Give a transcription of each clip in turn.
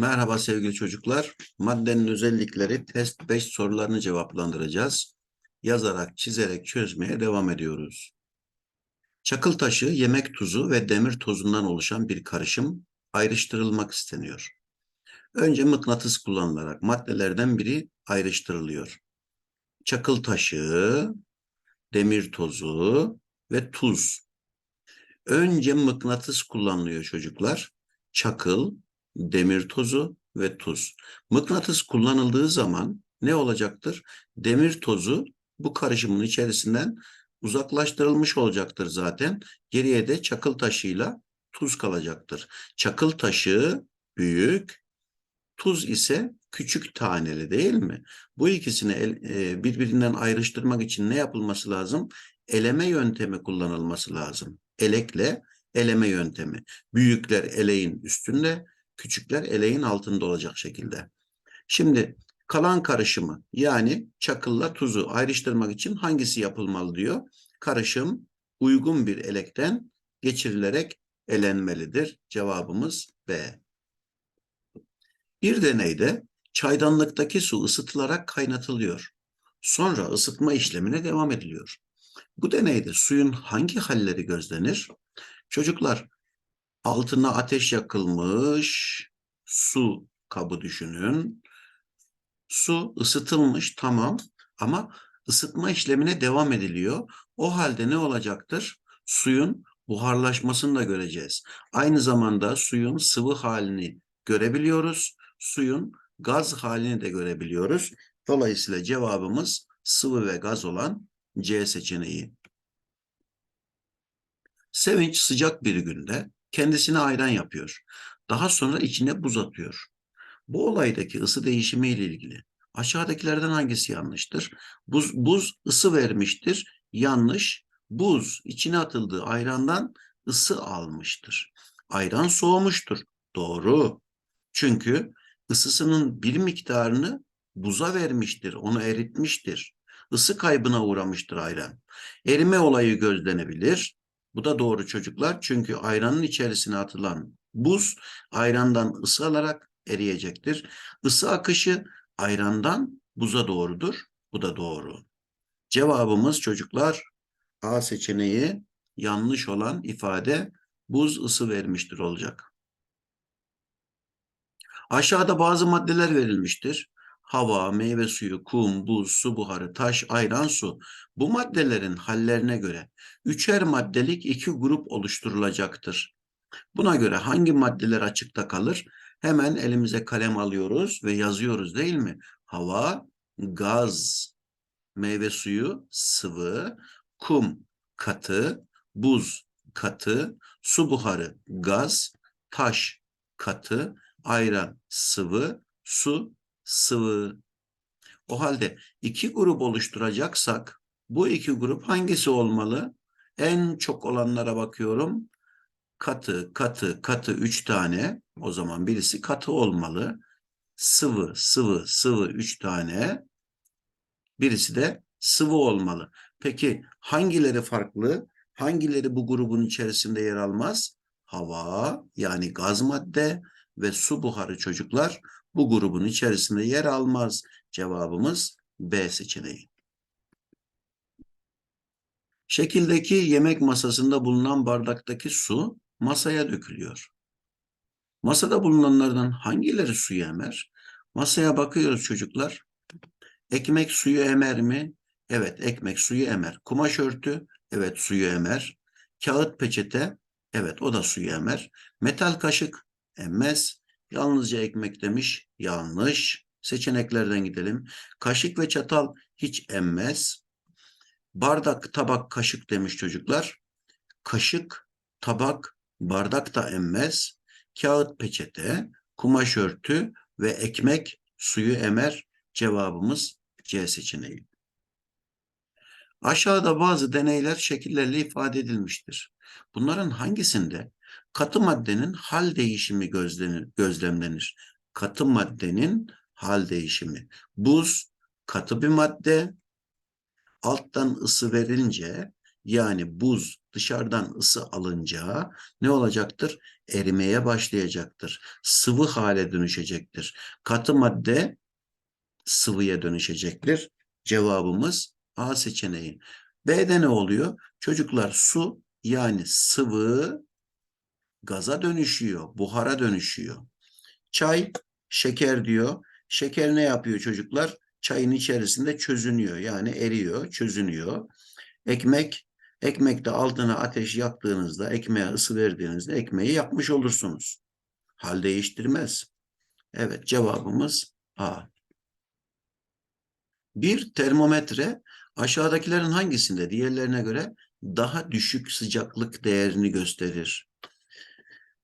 Merhaba sevgili çocuklar. Maddenin özellikleri test 5 sorularını cevaplandıracağız. Yazarak, çizerek çözmeye devam ediyoruz. Çakıl taşı, yemek tuzu ve demir tozundan oluşan bir karışım ayrıştırılmak isteniyor. Önce mıknatıs kullanılarak maddelerden biri ayrıştırılıyor. Çakıl taşı, demir tozu ve tuz. Önce mıknatıs kullanılıyor çocuklar. Çakıl, demir tozu ve tuz. Mıknatıs kullanıldığı zaman ne olacaktır? Demir tozu bu karışımın içerisinden uzaklaştırılmış olacaktır zaten. Geriye de çakıl taşıyla tuz kalacaktır. Çakıl taşı büyük, tuz ise küçük taneli değil mi? Bu ikisini e, birbirinden ayrıştırmak için ne yapılması lazım? Eleme yöntemi kullanılması lazım. Elekle eleme yöntemi. Büyükler eleğin üstünde, küçükler eleğin altında olacak şekilde. Şimdi kalan karışımı yani çakılla tuzu ayrıştırmak için hangisi yapılmalı diyor. Karışım uygun bir elekten geçirilerek elenmelidir. Cevabımız B. Bir deneyde çaydanlıktaki su ısıtılarak kaynatılıyor. Sonra ısıtma işlemine devam ediliyor. Bu deneyde suyun hangi halleri gözlenir? Çocuklar altına ateş yakılmış su kabı düşünün. Su ısıtılmış tamam ama ısıtma işlemine devam ediliyor. O halde ne olacaktır? Suyun buharlaşmasını da göreceğiz. Aynı zamanda suyun sıvı halini görebiliyoruz. Suyun gaz halini de görebiliyoruz. Dolayısıyla cevabımız sıvı ve gaz olan C seçeneği. Sevinç sıcak bir günde kendisine ayran yapıyor. Daha sonra içine buz atıyor. Bu olaydaki ısı değişimi ile ilgili aşağıdakilerden hangisi yanlıştır? Buz, buz ısı vermiştir. Yanlış. Buz içine atıldığı ayrandan ısı almıştır. Ayran soğumuştur. Doğru. Çünkü ısısının bir miktarını buza vermiştir, onu eritmiştir. Isı kaybına uğramıştır ayran. Erime olayı gözlenebilir. Bu da doğru çocuklar. Çünkü ayranın içerisine atılan buz ayrandan ısı alarak eriyecektir. Isı akışı ayrandan buza doğrudur. Bu da doğru. Cevabımız çocuklar A seçeneği yanlış olan ifade buz ısı vermiştir olacak. Aşağıda bazı maddeler verilmiştir. Hava, meyve suyu, kum, buz, su buharı, taş, ayran, su. Bu maddelerin hallerine göre üçer maddelik iki grup oluşturulacaktır. Buna göre hangi maddeler açıkta kalır? Hemen elimize kalem alıyoruz ve yazıyoruz değil mi? Hava, gaz, meyve suyu, sıvı, kum, katı, buz, katı, su buharı, gaz, taş, katı, ayran, sıvı, su, sıvı. O halde iki grup oluşturacaksak bu iki grup hangisi olmalı? En çok olanlara bakıyorum. Katı, katı, katı üç tane. O zaman birisi katı olmalı. Sıvı, sıvı, sıvı üç tane. Birisi de sıvı olmalı. Peki hangileri farklı? Hangileri bu grubun içerisinde yer almaz? Hava yani gaz madde ve su buharı çocuklar bu grubun içerisinde yer almaz. Cevabımız B seçeneği. Şekildeki yemek masasında bulunan bardaktaki su masaya dökülüyor. Masada bulunanlardan hangileri suyu emer? Masaya bakıyoruz çocuklar. Ekmek suyu emer mi? Evet, ekmek suyu emer. Kumaş örtü, evet suyu emer. Kağıt peçete, evet o da suyu emer. Metal kaşık emmez. Yalnızca ekmek demiş, yanlış. Seçeneklerden gidelim. Kaşık ve çatal hiç emmez. Bardak, tabak, kaşık demiş çocuklar. Kaşık, tabak, bardak da emmez. Kağıt peçete, kumaş örtü ve ekmek suyu emer. Cevabımız C seçeneği. Aşağıda bazı deneyler şekillerle ifade edilmiştir. Bunların hangisinde katı maddenin hal değişimi gözlenir, gözlemlenir? Katı maddenin hal değişimi. Buz katı bir madde. Alttan ısı verince yani buz dışarıdan ısı alınca ne olacaktır? Erimeye başlayacaktır. Sıvı hale dönüşecektir. Katı madde sıvıya dönüşecektir. Cevabımız A seçeneği. B'de ne oluyor? Çocuklar su yani sıvı gaza dönüşüyor, buhara dönüşüyor. Çay, şeker diyor. Şeker ne yapıyor çocuklar? Çayın içerisinde çözünüyor. Yani eriyor, çözünüyor. Ekmek, ekmekte altına ateş yaktığınızda, ekmeğe ısı verdiğinizde ekmeği yapmış olursunuz. Hal değiştirmez. Evet, cevabımız A. Bir termometre aşağıdakilerin hangisinde diğerlerine göre daha düşük sıcaklık değerini gösterir?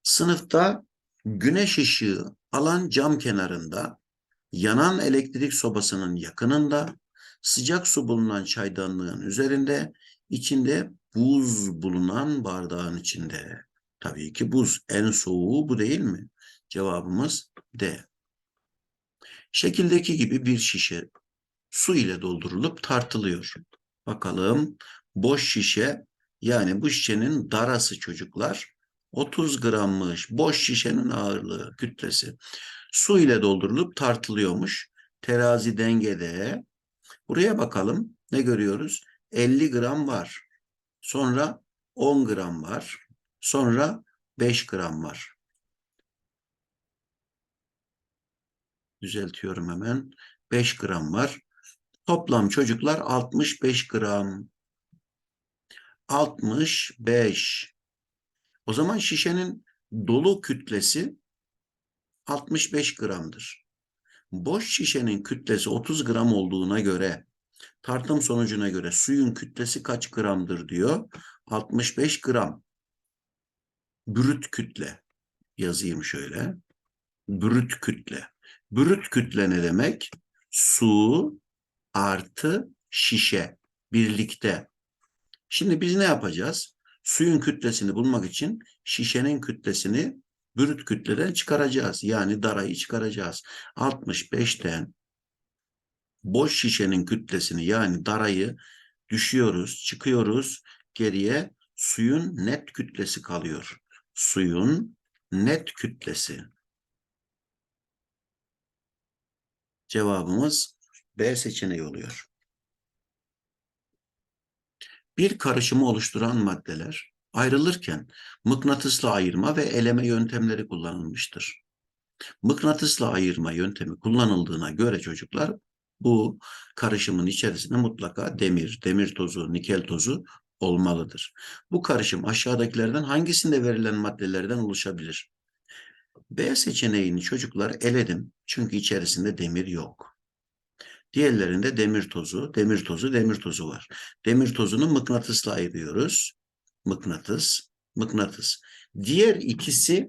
Sınıfta güneş ışığı alan cam kenarında, yanan elektrik sobasının yakınında, sıcak su bulunan çaydanlığın üzerinde, içinde buz bulunan bardağın içinde. Tabii ki buz en soğuğu bu değil mi? Cevabımız D. Şekildeki gibi bir şişe su ile doldurulup tartılıyor. Bakalım boş şişe yani bu şişenin darası çocuklar 30 grammış. Boş şişenin ağırlığı, kütlesi. Su ile doldurulup tartılıyormuş. Terazi dengede. Buraya bakalım. Ne görüyoruz? 50 gram var. Sonra 10 gram var. Sonra 5 gram var. Düzeltiyorum hemen. 5 gram var. Toplam çocuklar 65 gram. 65. O zaman şişenin dolu kütlesi 65 gramdır. Boş şişenin kütlesi 30 gram olduğuna göre tartım sonucuna göre suyun kütlesi kaç gramdır diyor. 65 gram. Brüt kütle yazayım şöyle. Brüt kütle. Brüt kütle ne demek? Su artı şişe birlikte. Şimdi biz ne yapacağız? Suyun kütlesini bulmak için şişenin kütlesini brüt kütleden çıkaracağız. Yani darayı çıkaracağız. 65'ten boş şişenin kütlesini yani darayı düşüyoruz, çıkıyoruz. Geriye suyun net kütlesi kalıyor. Suyun net kütlesi. Cevabımız B seçeneği oluyor. Bir karışımı oluşturan maddeler ayrılırken mıknatısla ayırma ve eleme yöntemleri kullanılmıştır. Mıknatısla ayırma yöntemi kullanıldığına göre çocuklar bu karışımın içerisinde mutlaka demir, demir tozu, nikel tozu olmalıdır. Bu karışım aşağıdakilerden hangisinde verilen maddelerden oluşabilir? B seçeneğini çocuklar eledim çünkü içerisinde demir yok. Diğerlerinde demir tozu, demir tozu, demir tozu var. Demir tozunu mıknatısla ayırıyoruz. Mıknatıs, mıknatıs. Diğer ikisi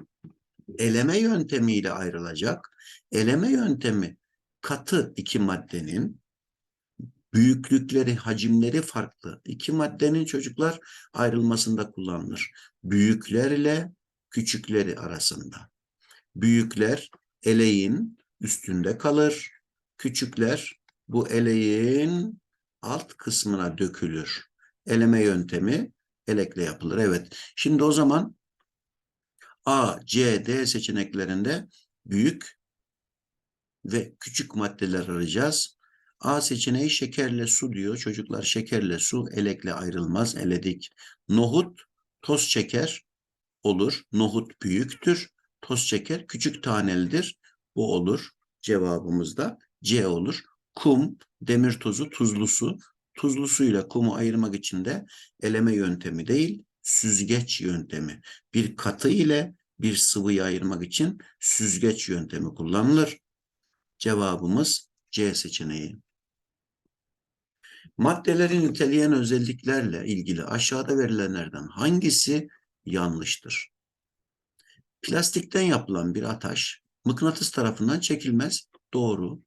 eleme yöntemiyle ayrılacak. Eleme yöntemi katı iki maddenin büyüklükleri, hacimleri farklı. İki maddenin çocuklar ayrılmasında kullanılır. Büyükler ile küçükleri arasında. Büyükler eleğin üstünde kalır. Küçükler bu eleğin alt kısmına dökülür. Eleme yöntemi elekle yapılır. Evet. Şimdi o zaman A, C, D seçeneklerinde büyük ve küçük maddeler arayacağız. A seçeneği şekerle su diyor. Çocuklar şekerle su elekle ayrılmaz. Eledik. Nohut toz şeker olur. Nohut büyüktür. Toz şeker küçük tanelidir. Bu olur. Cevabımız da C olur. Kum, demir tozu, tuzlu su. Tuzlu suyla kumu ayırmak için de eleme yöntemi değil, süzgeç yöntemi. Bir katı ile bir sıvıyı ayırmak için süzgeç yöntemi kullanılır. Cevabımız C seçeneği. Maddelerin niteleyen özelliklerle ilgili aşağıda verilenlerden hangisi yanlıştır? Plastikten yapılan bir ataş mıknatıs tarafından çekilmez. Doğru.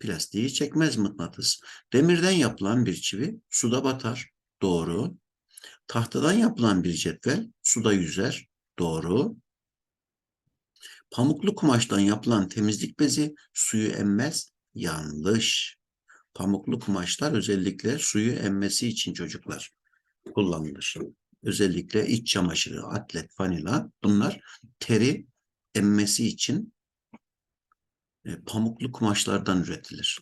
Plastiği çekmez mıknatıs. Demirden yapılan bir çivi suda batar. Doğru. Tahtadan yapılan bir cetvel suda yüzer. Doğru. Pamuklu kumaştan yapılan temizlik bezi suyu emmez. Yanlış. Pamuklu kumaşlar özellikle suyu emmesi için çocuklar. kullanılır. Özellikle iç çamaşırı, atlet, fanila bunlar teri emmesi için pamuklu kumaşlardan üretilir.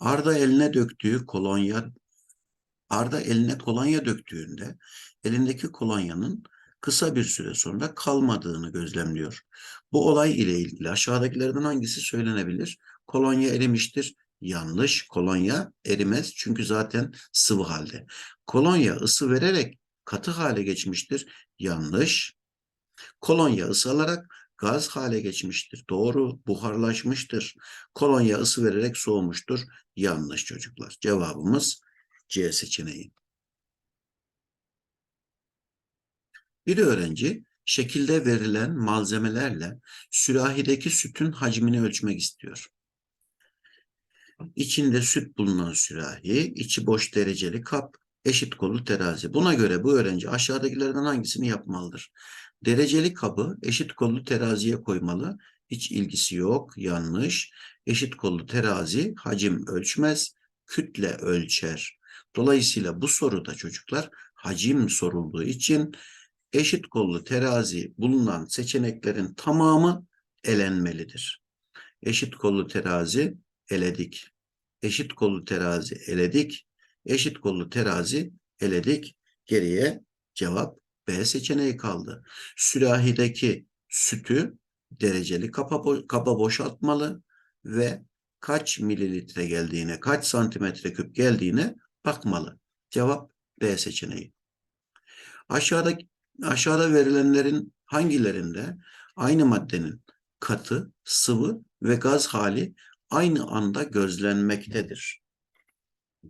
Arda eline döktüğü kolonya Arda eline kolonya döktüğünde elindeki kolonyanın kısa bir süre sonra kalmadığını gözlemliyor. Bu olay ile ilgili aşağıdakilerden hangisi söylenebilir? Kolonya erimiştir. Yanlış. Kolonya erimez çünkü zaten sıvı halde. Kolonya ısı vererek katı hale geçmiştir. Yanlış. Kolonya ısı alarak gaz hale geçmiştir. Doğru. Buharlaşmıştır. Kolonya ısı vererek soğumuştur. Yanlış çocuklar. Cevabımız C seçeneği. Bir öğrenci şekilde verilen malzemelerle sürahideki sütün hacmini ölçmek istiyor. İçinde süt bulunan sürahi, içi boş dereceli kap, eşit kolu terazi. Buna göre bu öğrenci aşağıdakilerden hangisini yapmalıdır? Dereceli kabı eşit kollu teraziye koymalı. Hiç ilgisi yok, yanlış. Eşit kollu terazi hacim ölçmez, kütle ölçer. Dolayısıyla bu soruda çocuklar hacim sorulduğu için eşit kollu terazi bulunan seçeneklerin tamamı elenmelidir. Eşit kollu terazi eledik. Eşit kollu terazi eledik. Eşit kollu terazi eledik. Geriye cevap B seçeneği kaldı. Sürahideki sütü dereceli kaba, bo kaba boşaltmalı ve kaç mililitre geldiğine, kaç santimetre küp geldiğine bakmalı. Cevap B seçeneği. Aşağıda aşağıda verilenlerin hangilerinde aynı maddenin katı, sıvı ve gaz hali aynı anda gözlenmektedir?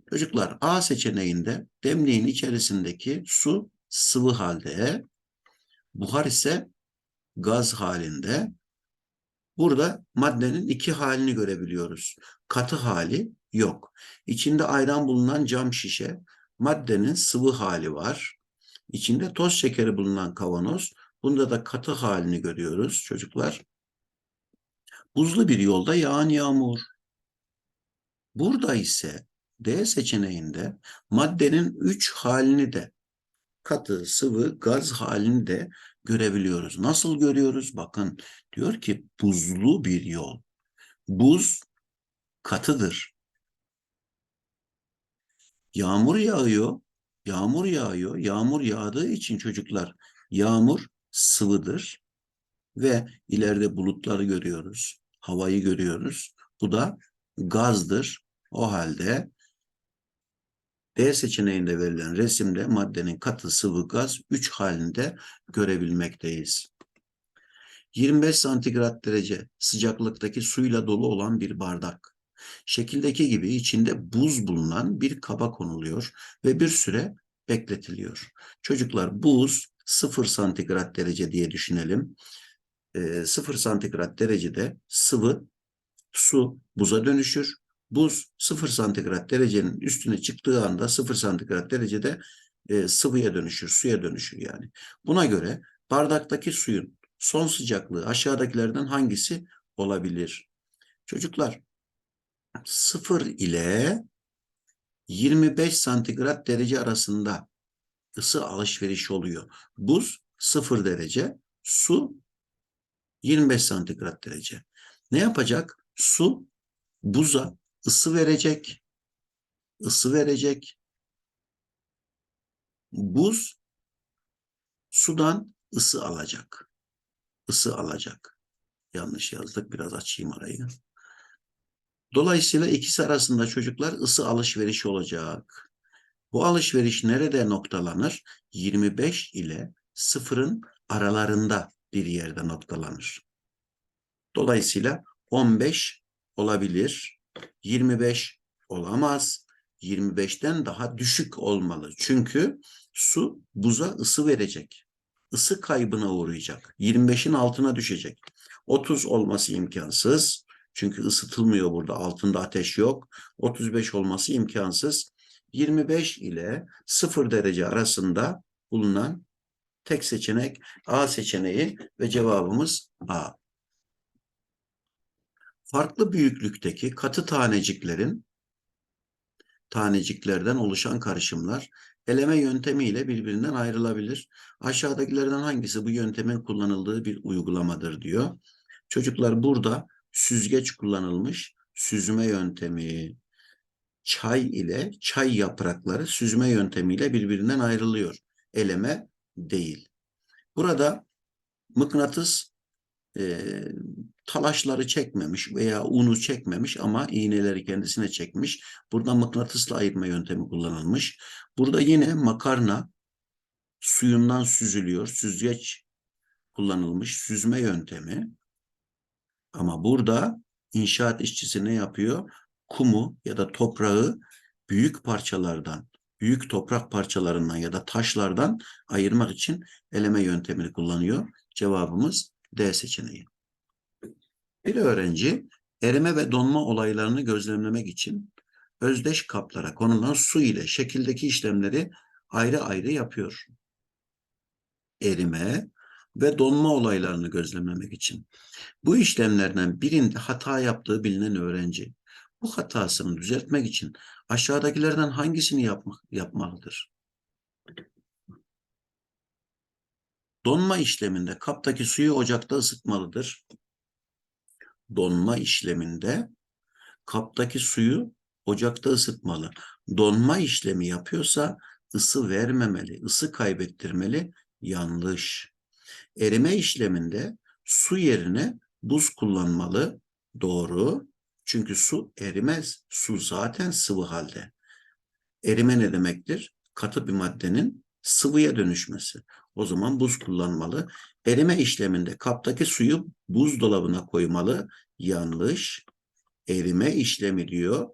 Çocuklar A seçeneğinde demliğin içerisindeki su sıvı halde, buhar ise gaz halinde. Burada maddenin iki halini görebiliyoruz. Katı hali yok. İçinde ayran bulunan cam şişe, maddenin sıvı hali var. İçinde toz şekeri bulunan kavanoz, bunda da katı halini görüyoruz çocuklar. Buzlu bir yolda yağan yağmur. Burada ise D seçeneğinde maddenin üç halini de katı, sıvı, gaz halini de görebiliyoruz. Nasıl görüyoruz? Bakın diyor ki buzlu bir yol. Buz katıdır. Yağmur yağıyor. Yağmur yağıyor. Yağmur yağdığı için çocuklar yağmur sıvıdır ve ileride bulutları görüyoruz. Havayı görüyoruz. Bu da gazdır. O halde D seçeneğinde verilen resimde maddenin katı, sıvı, gaz 3 halinde görebilmekteyiz. 25 santigrat derece sıcaklıktaki suyla dolu olan bir bardak. Şekildeki gibi içinde buz bulunan bir kaba konuluyor ve bir süre bekletiliyor. Çocuklar buz 0 santigrat derece diye düşünelim. E, 0 santigrat derecede sıvı su buza dönüşür. Buz 0 santigrat derecenin üstüne çıktığı anda 0 santigrat derecede e, sıvıya dönüşür, suya dönüşür yani. Buna göre bardaktaki suyun son sıcaklığı aşağıdakilerden hangisi olabilir? Çocuklar 0 ile 25 santigrat derece arasında ısı alışverişi oluyor. Buz 0 derece, su 25 santigrat derece. Ne yapacak? Su buza ısı verecek, ısı verecek. Buz sudan ısı alacak. Isı alacak. Yanlış yazdık. Biraz açayım arayı. Dolayısıyla ikisi arasında çocuklar ısı alışverişi olacak. Bu alışveriş nerede noktalanır? 25 ile 0'ın aralarında bir yerde noktalanır. Dolayısıyla 15 olabilir. 25 olamaz. 25'ten daha düşük olmalı. Çünkü su buza ısı verecek. Isı kaybına uğrayacak. 25'in altına düşecek. 30 olması imkansız. Çünkü ısıtılmıyor burada. Altında ateş yok. 35 olması imkansız. 25 ile 0 derece arasında bulunan tek seçenek A seçeneği ve cevabımız A. Farklı büyüklükteki katı taneciklerin taneciklerden oluşan karışımlar eleme yöntemiyle birbirinden ayrılabilir. Aşağıdakilerden hangisi bu yöntemin kullanıldığı bir uygulamadır diyor. Çocuklar burada süzgeç kullanılmış süzme yöntemi. Çay ile çay yaprakları süzme yöntemiyle birbirinden ayrılıyor. Eleme değil. Burada mıknatıs e, talaşları çekmemiş veya unu çekmemiş ama iğneleri kendisine çekmiş. Burada mıknatısla ayırma yöntemi kullanılmış. Burada yine makarna suyundan süzülüyor. Süzgeç kullanılmış süzme yöntemi. Ama burada inşaat işçisi ne yapıyor? Kumu ya da toprağı büyük parçalardan, büyük toprak parçalarından ya da taşlardan ayırmak için eleme yöntemini kullanıyor. Cevabımız D seçeneği. Bir öğrenci erime ve donma olaylarını gözlemlemek için özdeş kaplara konulan su ile şekildeki işlemleri ayrı ayrı yapıyor. Erime ve donma olaylarını gözlemlemek için. Bu işlemlerden birinde hata yaptığı bilinen öğrenci bu hatasını düzeltmek için aşağıdakilerden hangisini yapmak, yapmalıdır? Donma işleminde kaptaki suyu ocakta ısıtmalıdır. Donma işleminde kaptaki suyu ocakta ısıtmalı. Donma işlemi yapıyorsa ısı vermemeli, ısı kaybettirmeli. Yanlış. Erime işleminde su yerine buz kullanmalı. Doğru. Çünkü su erimez. Su zaten sıvı halde. Erime ne demektir? Katı bir maddenin sıvıya dönüşmesi. O zaman buz kullanmalı. Erime işleminde kaptaki suyu buzdolabına koymalı. Yanlış. Erime işlemi diyor.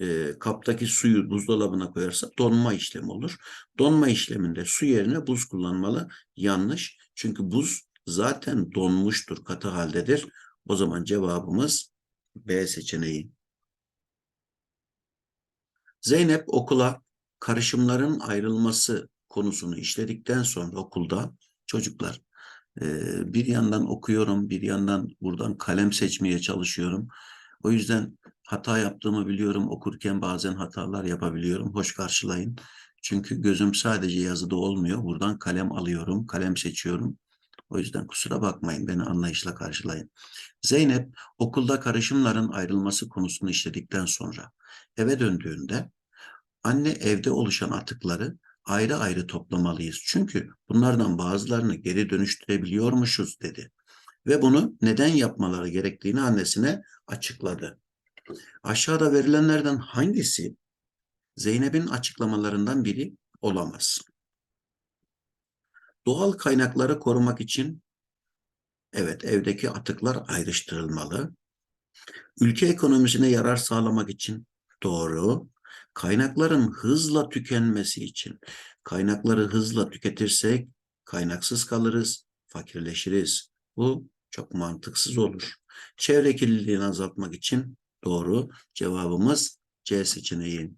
E, kaptaki suyu buzdolabına koyarsa donma işlemi olur. Donma işleminde su yerine buz kullanmalı. Yanlış. Çünkü buz zaten donmuştur, katı haldedir. O zaman cevabımız B seçeneği. Zeynep okula karışımların ayrılması konusunu işledikten sonra okulda çocuklar e, bir yandan okuyorum, bir yandan buradan kalem seçmeye çalışıyorum. O yüzden hata yaptığımı biliyorum. Okurken bazen hatalar yapabiliyorum. Hoş karşılayın. Çünkü gözüm sadece yazıda olmuyor. Buradan kalem alıyorum, kalem seçiyorum. O yüzden kusura bakmayın, beni anlayışla karşılayın. Zeynep okulda karışımların ayrılması konusunu işledikten sonra eve döndüğünde anne evde oluşan atıkları ayrı ayrı toplamalıyız. Çünkü bunlardan bazılarını geri dönüştürebiliyormuşuz dedi. Ve bunu neden yapmaları gerektiğini annesine açıkladı. Aşağıda verilenlerden hangisi Zeynep'in açıklamalarından biri olamaz? Doğal kaynakları korumak için evet evdeki atıklar ayrıştırılmalı. Ülke ekonomisine yarar sağlamak için doğru. Kaynakların hızla tükenmesi için kaynakları hızla tüketirsek kaynaksız kalırız, fakirleşiriz. Bu çok mantıksız olur. Çevre kirliliğini azaltmak için doğru. Cevabımız C seçeneği.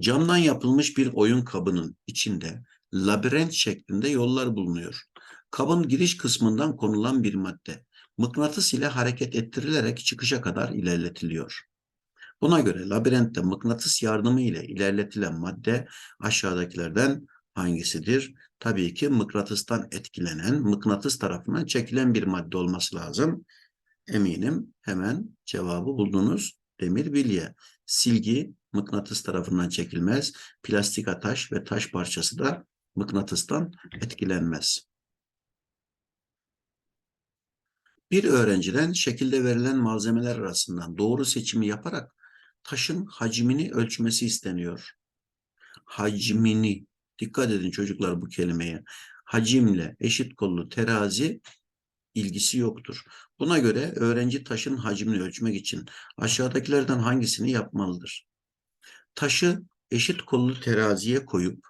Camdan yapılmış bir oyun kabının içinde labirent şeklinde yollar bulunuyor. Kabın giriş kısmından konulan bir madde mıknatıs ile hareket ettirilerek çıkışa kadar ilerletiliyor. Buna göre labirentte mıknatıs yardımı ile ilerletilen madde aşağıdakilerden hangisidir? Tabii ki mıknatıstan etkilenen, mıknatıs tarafından çekilen bir madde olması lazım. Eminim hemen cevabı buldunuz. Demir bilye. Silgi mıknatıs tarafından çekilmez. Plastik taş ve taş parçası da mıknatıstan etkilenmez. Bir öğrenciden şekilde verilen malzemeler arasından doğru seçimi yaparak taşın hacmini ölçmesi isteniyor. Hacmini, dikkat edin çocuklar bu kelimeye. Hacimle eşit kollu terazi ilgisi yoktur. Buna göre öğrenci taşın hacmini ölçmek için aşağıdakilerden hangisini yapmalıdır? Taşı eşit kollu teraziye koyup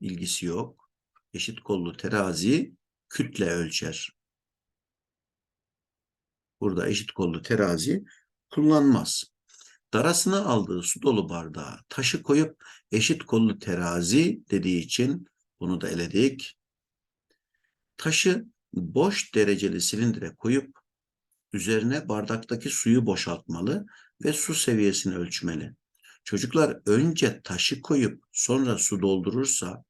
ilgisi yok. Eşit kollu terazi kütle ölçer. Burada eşit kollu terazi kullanmaz. Darasına aldığı su dolu bardağa taşı koyup eşit kollu terazi dediği için bunu da eledik. Taşı boş dereceli silindire koyup üzerine bardaktaki suyu boşaltmalı ve su seviyesini ölçmeli. Çocuklar önce taşı koyup sonra su doldurursa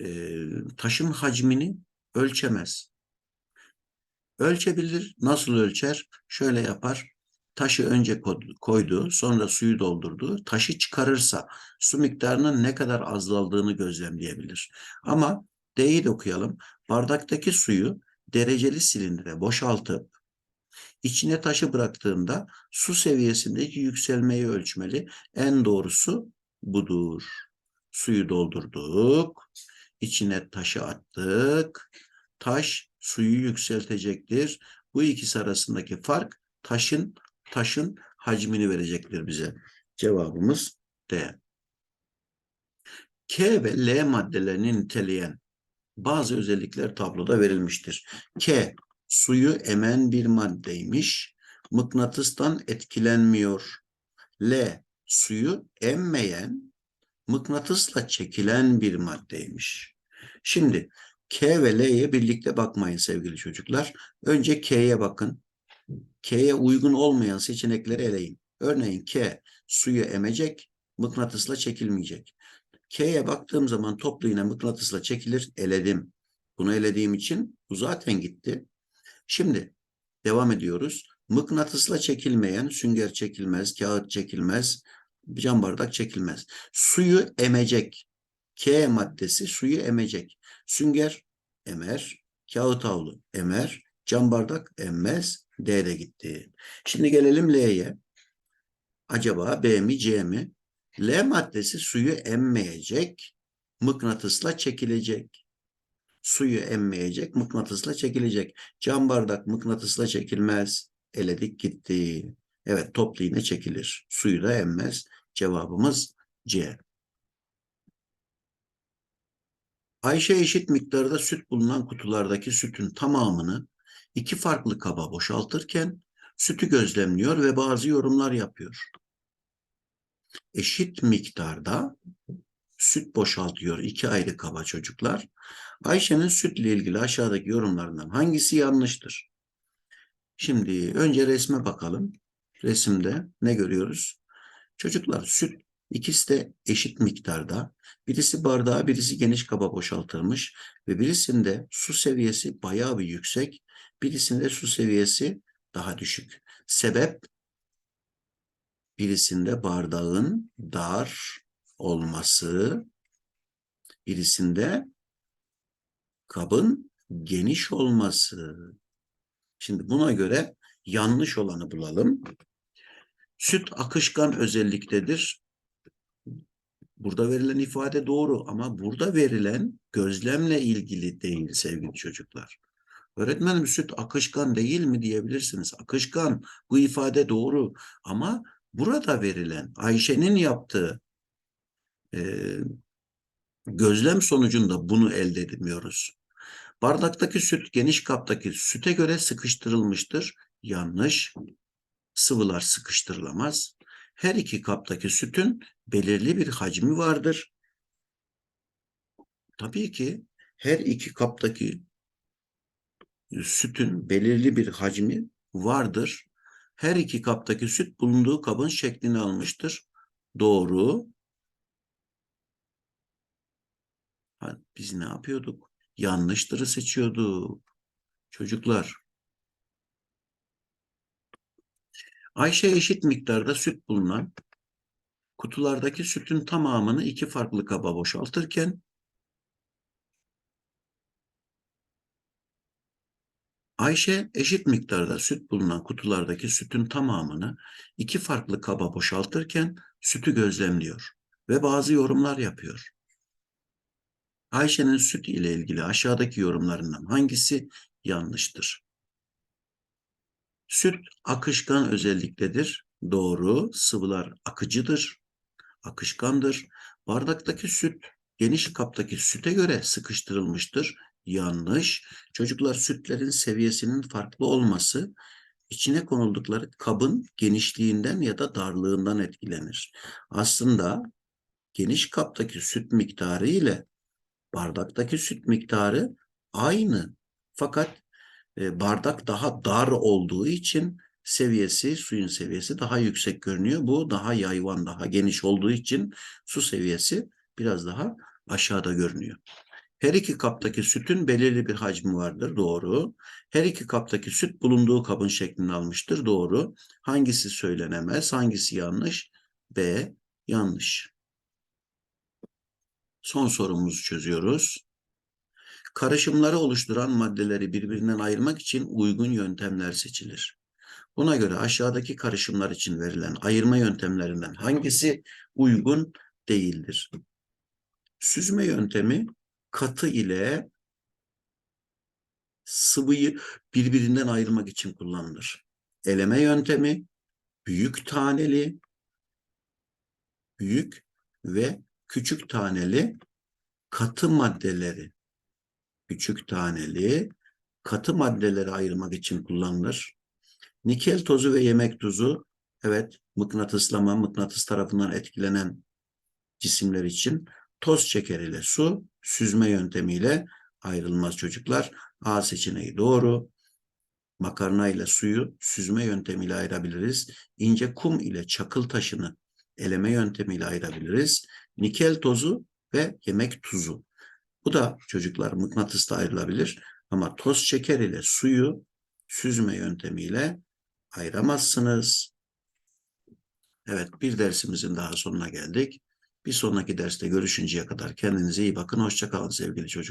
e, taşın hacmini ölçemez. Ölçebilir. Nasıl ölçer? Şöyle yapar. Taşı önce ko- koydu, sonra suyu doldurdu. Taşı çıkarırsa su miktarının ne kadar azaldığını gözlemleyebilir. Ama D'yi de okuyalım. Bardaktaki suyu dereceli silindire boşaltıp içine taşı bıraktığında su seviyesindeki yükselmeyi ölçmeli. En doğrusu budur. Suyu doldurduk. içine taşı attık. Taş suyu yükseltecektir. Bu ikisi arasındaki fark taşın taşın hacmini verecektir bize. Cevabımız D. K ve L maddelerini niteleyen bazı özellikler tabloda verilmiştir. K suyu emen bir maddeymiş. Mıknatıstan etkilenmiyor. L suyu emmeyen, mıknatısla çekilen bir maddeymiş. Şimdi K ve L'ye birlikte bakmayın sevgili çocuklar. Önce K'ye bakın. K'ye uygun olmayan seçenekleri eleyin. Örneğin K suyu emecek, mıknatısla çekilmeyecek. K'ye baktığım zaman toplu iğne mıknatısla çekilir, eledim. Bunu elediğim için bu zaten gitti. Şimdi devam ediyoruz. Mıknatısla çekilmeyen sünger çekilmez, kağıt çekilmez, cam bardak çekilmez. Suyu emecek. K maddesi suyu emecek. Sünger emer, kağıt havlu emer, cam bardak emmez, D de gitti. Şimdi gelelim L'ye. Acaba B mi C mi? L maddesi suyu emmeyecek, mıknatısla çekilecek. Suyu emmeyecek, mıknatısla çekilecek. Cam bardak mıknatısla çekilmez. Eledik gitti. Evet toplu iğne çekilir. Suyu da emmez. Cevabımız C. Ayşe eşit miktarda süt bulunan kutulardaki sütün tamamını iki farklı kaba boşaltırken sütü gözlemliyor ve bazı yorumlar yapıyor. Eşit miktarda süt boşaltıyor iki ayrı kaba çocuklar. Ayşe'nin sütle ilgili aşağıdaki yorumlarından hangisi yanlıştır? Şimdi önce resme bakalım. Resimde ne görüyoruz? Çocuklar süt ikisi de eşit miktarda. Birisi bardağa, birisi geniş kaba boşaltılmış ve birisinde su seviyesi bayağı bir yüksek, birisinde su seviyesi daha düşük. Sebep birisinde bardağın dar olması, birisinde kabın geniş olması. Şimdi buna göre yanlış olanı bulalım. Süt akışkan özelliktedir. Burada verilen ifade doğru ama burada verilen gözlemle ilgili değil sevgili çocuklar. Öğretmenim süt akışkan değil mi diyebilirsiniz. Akışkan bu ifade doğru ama burada verilen Ayşe'nin yaptığı e, gözlem sonucunda bunu elde edemiyoruz. Bardaktaki süt geniş kaptaki süte göre sıkıştırılmıştır. Yanlış. Sıvılar sıkıştırılamaz. Her iki kaptaki sütün belirli bir hacmi vardır. Tabii ki her iki kaptaki sütün belirli bir hacmi vardır. Her iki kaptaki süt bulunduğu kabın şeklini almıştır. Doğru. Biz ne yapıyorduk? Yanlıştırı seçiyorduk. Çocuklar. Ayşe eşit miktarda süt bulunan kutulardaki sütün tamamını iki farklı kaba boşaltırken Ayşe eşit miktarda süt bulunan kutulardaki sütün tamamını iki farklı kaba boşaltırken sütü gözlemliyor ve bazı yorumlar yapıyor. Ayşe'nin süt ile ilgili aşağıdaki yorumlarından hangisi yanlıştır? Süt akışkan özelliktedir. Doğru. Sıvılar akıcıdır. Akışkandır. Bardaktaki süt geniş kaptaki süte göre sıkıştırılmıştır. Yanlış. Çocuklar sütlerin seviyesinin farklı olması içine konuldukları kabın genişliğinden ya da darlığından etkilenir. Aslında geniş kaptaki süt miktarı ile bardaktaki süt miktarı aynı. Fakat e, bardak daha dar olduğu için seviyesi, suyun seviyesi daha yüksek görünüyor. Bu daha yayvan, daha geniş olduğu için su seviyesi biraz daha aşağıda görünüyor. Her iki kaptaki sütün belirli bir hacmi vardır. Doğru. Her iki kaptaki süt bulunduğu kabın şeklini almıştır. Doğru. Hangisi söylenemez? Hangisi yanlış? B. Yanlış. Son sorumuzu çözüyoruz. Karışımları oluşturan maddeleri birbirinden ayırmak için uygun yöntemler seçilir. Buna göre aşağıdaki karışımlar için verilen ayırma yöntemlerinden hangisi uygun değildir? Süzme yöntemi katı ile sıvıyı birbirinden ayırmak için kullanılır. Eleme yöntemi büyük taneli, büyük ve küçük taneli katı maddeleri, küçük taneli katı maddeleri ayırmak için kullanılır. Nikel tozu ve yemek tuzu, evet mıknatıslama, mıknatıs tarafından etkilenen cisimler için toz şeker ile su süzme yöntemiyle ayrılmaz çocuklar. A seçeneği doğru. Makarna ile suyu süzme yöntemiyle ayırabiliriz. İnce kum ile çakıl taşını eleme yöntemiyle ayırabiliriz. Nikel tozu ve yemek tuzu. Bu da çocuklar mıknatısla ayrılabilir. Ama toz şeker ile suyu süzme yöntemiyle ayıramazsınız. Evet bir dersimizin daha sonuna geldik. Bir sonraki derste görüşünceye kadar kendinize iyi bakın. Hoşça kalın sevgili çocuklar.